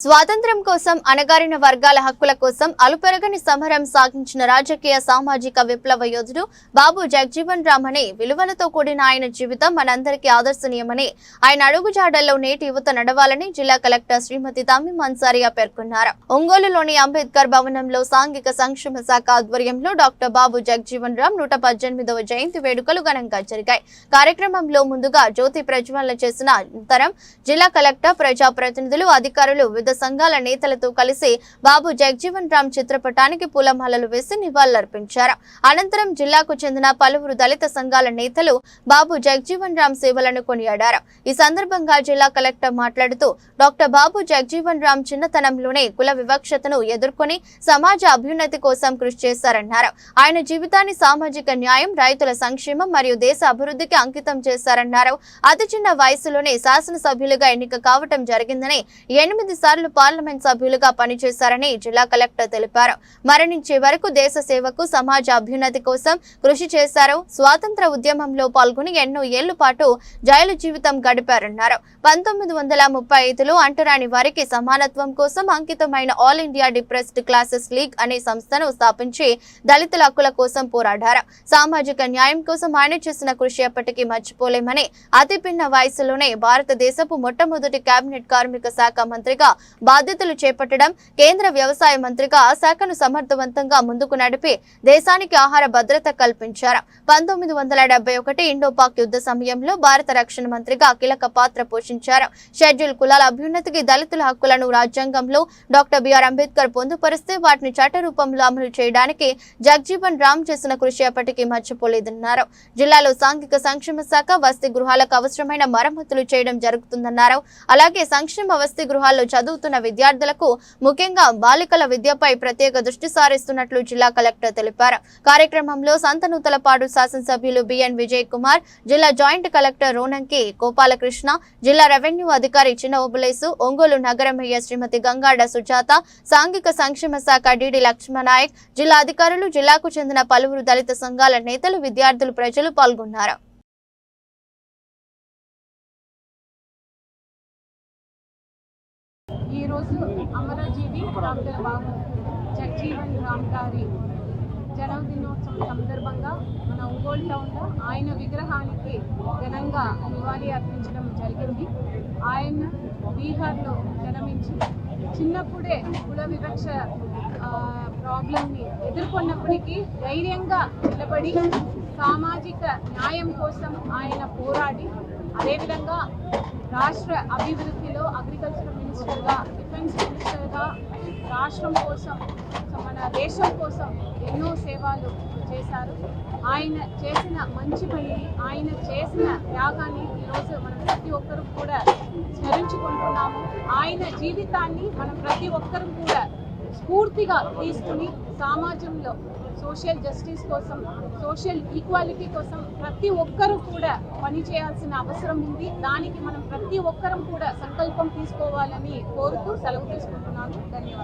స్వాతంత్ర్యం కోసం అణగారిన వర్గాల హక్కుల కోసం అలుపెరగని సమరం సాగించిన రాజకీయ సామాజిక విప్లవ యోధుడు బాబు జగజీవన్ రామ్ అనే విలువలతో కూడిన ఆయన జీవితం మనందరికీ ఆదర్శనీయమని ఆయన అడుగుజాడల్లో నేటి యువత నడవాలని జిల్లా కలెక్టర్ శ్రీమతి తమ్మి మన్సారియా పేర్కొన్నారు. ఒంగోలులోని అంబేద్కర్ భవనంలో సాంఘిక సంక్షేమ శాఖ ఆధ్వర్యంలో డాక్టర్ బాబు జగజీవన్ రామ్ నూట పద్దెనిమిదవ జయంతి వేడుకలు ఘనంగా జరిగాయి. కార్యక్రమంలో ముందుగా జ్యోతి ప్రజ్వలన చేసిన అనంతరం జిల్లా కలెక్టర్ ప్రజాప్రతినిధులు అధికారులు వివిధ సంఘాల నేతలతో కలిసి బాబు జగజీవన్ రామ్ చిత్రపటానికి పూలమాలలు వేసి నివాళులర్పించారు. అనంతరం జిల్లాకు చెందిన పలువురు దళిత సంఘాల నేతలు బాబు జగజీవన్ రామ్ సేవలను కొనియాడారు. ఈ సందర్భంగా జిల్లా కలెక్టర్ మాట్లాడుతూ డాక్టర్ బాబు జగజీవన్ రామ్ చిన్నతనంలోనే కుల వివక్షతను ఎదుర్కొని సమాజ అభ్యున్నతి కోసం కృషి చేశారన్నారు. ఆయన జీవితాన్ని సామాజిక న్యాయం రైతుల సంక్షేమం మరియు దేశ అభివృద్ధికి అంకితం చేశారన్నారు. అతి చిన్న వయసులోనే శాసనసభ్యులుగా ఎన్నిక కావటం జరిగిందని ఎనిమిది సార్లు పార్లమెంట్ సభ్యులుగా పనిచేశారని జిల్లా కలెక్టర్ తెలిపారు. మరణించే వరకు దేశ సేవకు సమాజ అభ్యున్నతి కోసం కృషి చేశారు. స్వాతంత్ర ఉద్యమంలో పాల్గొని ఎన్నో ఏళ్ళ పాటు జైలు జీవితం గడిపారన్నారు. పంతొమ్మిది వందల ముప్పై ఐదులో అంటరాని వారికి సమానత్వం కోసం అంకితమైన All India Depressed Classes League అనే సంస్థను స్థాపించి దళితుల హక్కుల కోసం పోరాడారు. సామాజిక న్యాయం కోసం ఆయన చేసిన కృషి ఎప్పటికీ మర్చిపోలేమని అతిపిన్న వయసులోనే భారతదేశపు మొట్టమొదటి కేబినెట్ కార్మిక శాఖ మంత్రిగా బాధ్యతలు చేపట్టడం కేంద్ర వ్యవసాయ మంత్రిగా ఆ శాఖను సమర్థవంతంగా ముందుకు నడిపి దేశానికి ఆహార భద్రత కల్పించారు. పంతొమ్మిది వందల డెబ్బై ఒకటి ఇండో పాక్ యుద్ధ సమయంలో భారత రక్షణ మంత్రిగా కీలక పాత్ర పోషించారు. షెడ్యూల్ కులాల అభ్యున్నతికి దళితుల హక్కులను రాజ్యాంగంలో డాక్టర్ బిఆర్ అంబేద్కర్ పొందుపరిస్తే వాటిని చట్టరూపంలో అమలు చేయడానికి జగ్జీవన్ రామ్ చేసిన కృషి ఎప్పటికీ మర్చిపోలేదన్నారు. జిల్లాలో సాంఘిక సంక్షేమ శాఖ వసతి గృహాలకు అవసరమైన మరమ్మతులు చేయడం జరుగుతుందన్నారు. అలాగే సంక్షేమ వసతి గృహాల్లో చదువుతున్న విద్యార్థులకు ముఖ్యంగా బాలికల విద్యపై ప్రత్యేక దృష్టి సారిస్తున్నట్లు జిల్లా కలెక్టర్ తెలిపారు. కార్యక్రమంలో సంతనూతలపాడు శాసనసభ్యులు బిఎన్ విజయ్ కుమార్ జిల్లా జాయింట్ కలెక్టర్ రోనంకి గోపాలకృష్ణ జిల్లా రెవెన్యూ అధికారి చిన్న ఓబులేసు ఒంగోలు నగర మేయర్ శ్రీమతి గంగాడ సుజాత సాంఘిక సంక్షేమ శాఖ డిడి లక్ష్మణాయక్ జిల్లా అధికారులు జిల్లాకు చెందిన పలువురు దళిత సంఘాల నేతలు విద్యార్థులు ప్రజలు పాల్గొన్నారు. ఈరోజు అమరజీవి డాక్టర్ బాబు జగ్జీవన్ రామ్ గారి జన్మదినోత్సవం సందర్భంగా మన ఒంగోలు టౌన్లో ఆయన విగ్రహానికి ఘనంగా నివాళి అర్పించడం జరిగింది. ఆయన బీహార్లో జన్మించి చిన్నప్పుడే కుల వివక్ష ప్రాబ్లమ్ని ప్రాబ్లంని ఎదుర్కొన్నప్పటికీ ధైర్యంగా నిలబడి సామాజిక న్యాయం కోసం ఆయన పోరాడి అదేవిధంగా రాష్ట్ర అభివృద్ధిలో అగ్రికల్చర్ రాష్ట్రం కోసం మన దేశం కోసం ఎన్నో సేవలు చేశారు. ఆయన చేసిన మంచి పని ఆయన చేసిన త్యాగాన్ని ఈరోజు మనం ప్రతి ఒక్కరు కూడా స్మరించుకుంటున్నాము. ఆయన జీవితాన్ని మనం ప్రతి ఒక్కరూ కూడా స్ఫూర్తిగా తీసుకుని సమాజంలో సోషల్ జస్టిస్ కోసం సోషల్ ఈక్వాలిటీ కోసం ప్రతి ఒక్కరూ కూడా పని చేయాల్సిన అవసరం ఉంది. దానికి మనం ప్రతి ఒక్కరం కూడా సంకల్పం తీసుకోవాలని కోరుతూ సెలవు తీసుకుంటున్నాను. ధన్యవాదాలు.